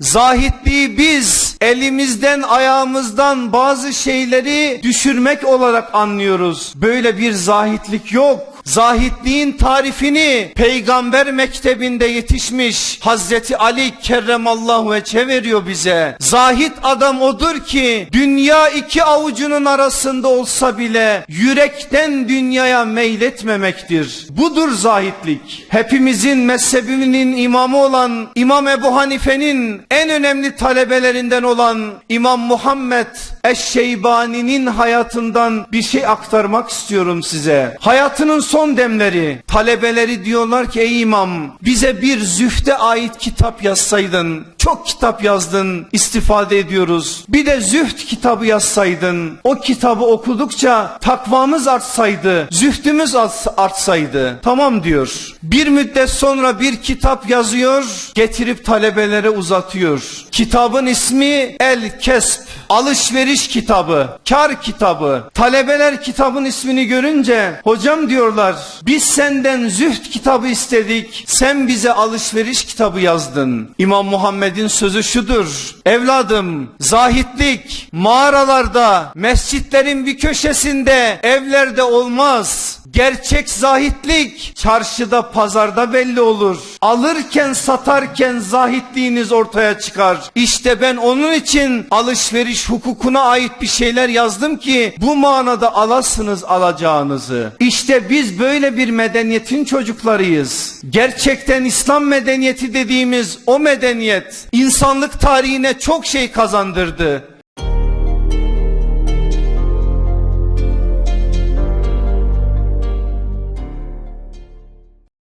Zahitliği biz elimizden ayağımızdan bazı şeyleri düşürmek olarak anlıyoruz. Böyle bir zahitlik yok. Zahitliğin tarifini peygamber mektebinde yetişmiş Hazreti Ali kerremallahu veçhe veriyor bize. Zahit adam odur ki dünya iki avucunun arasında olsa bile yürekten dünyaya meyletmemektir. Budur zahitlik. Hepimizin mezhebinin imamı olan İmam Ebu Hanife'nin en önemli talebelerinden olan İmam Muhammed Eşşeybani'nin hayatından bir şey aktarmak istiyorum size. Hayatının son demleri talebeleri diyorlar ki ey imam bize bir zühde ait kitap yazsaydın. Çok kitap yazdın istifade ediyoruz. Bir de zühd kitabı yazsaydın. O kitabı okudukça takvamız artsaydı. Zühdümüz arts- artsaydı. Tamam diyor. Bir müddet sonra bir kitap yazıyor. Getirip talebelere uzatıyor. Kitabın ismi El Kesp. Alışveriş kitabı, kar kitabı. Talebeler kitabın ismini görünce hocam diyorlar biz senden zühd kitabı istedik. Sen bize alışveriş kitabı yazdın. İmam Muhammed'in sözü şudur. Evladım zahitlik mağaralarda, mescitlerin bir köşesinde, evlerde olmaz. Gerçek zahitlik çarşıda pazarda belli olur. Alırken satarken zahitliğiniz ortaya çıkar. İşte ben onun için alışveriş hukukuna ait bir şeyler yazdım ki bu manada alasınız alacağınızı. İşte biz böyle bir medeniyetin çocuklarıyız. Gerçekten İslam medeniyeti dediğimiz o medeniyet insanlık tarihine çok şey kazandırdı.